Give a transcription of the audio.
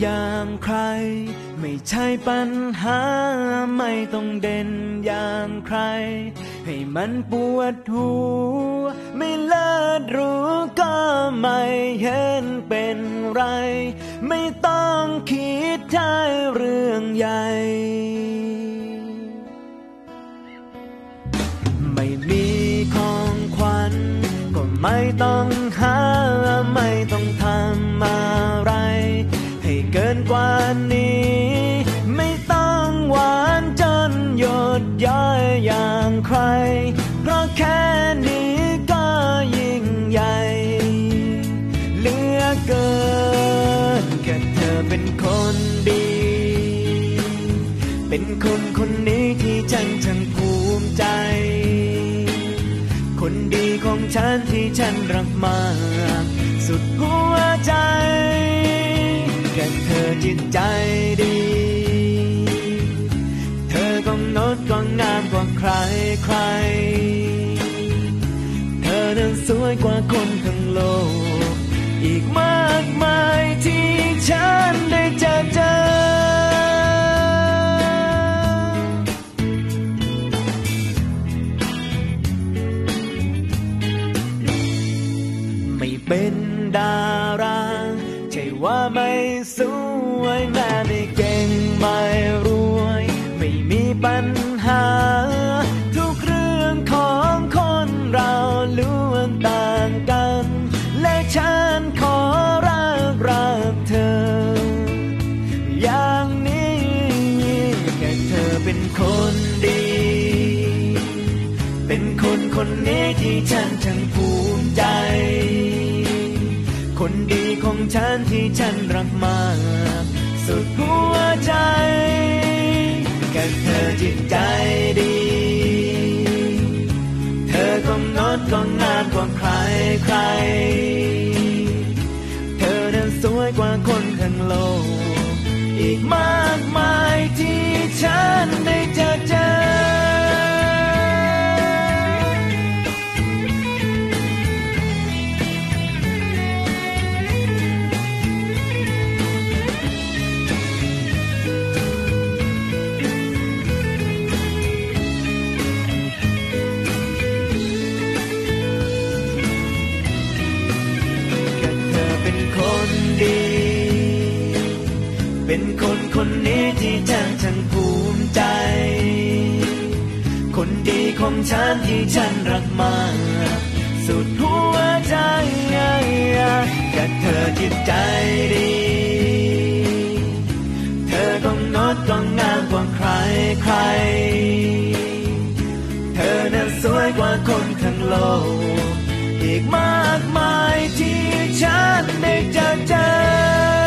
อย่างใคร ไม่ใช่ปัญหาไม่ต้องเด่นอย่างใคร ให้มันปวดหัวไม่เลิศรู้ก็ไม่เห็นเป็นไร ไม่ต้องคิดใช่เรื่องใหญ่ไม่มีของขวัญก็ไม่ต้อง เกินนี้ ไม่ต้องหวานจนหยดย้อยอย่างใคร เพราะแค่นี้ก็ยิ่งใหญ่เหลือเกินแค่เธอเป็นคนดี เป็นคนคนนี้ที่ฉันช่างภูมิใจ คนดีของฉันที่ฉันรักมาก จิตใจดี เธอก็งดก็งามกว่าใครใคร เธอนั้นสวยกว่าคนทั้งโลก อีกมากมายที่ฉันได้เจอเจอไม่เป็นดารา ว่าไม่สวยแม่ไม่เก่งไม่รวย ไม่มีปัญหา ทุกเรื่องของคนเราล้วนต่างกัน และฉันขอรักรักเธอ อย่างนี้แค่เธอเป็นคนดี เป็นคนคนนี้ที่ฉันช่างภูมิใจ คนดีของฉันที่ฉันรักมาก สุดหัวใจแค่เธอจิตใจดี เธอก็งดก็งามกว่าใครใคร เธอนั้นสวยกว่าคนทั้งโลก อีกมาก เป็นคนคนนี้ที่ฉันช่างภูมิใจ คนดีของฉันที่ฉันรักมาก สุดหัวใจแค่เธอจิตใจดี เธอก็งดก็งามกว่าใครใคร เธอนั้นสวยกว่าคนทั้งโลก อีกมากมายที่ฉันได้เจอเจอ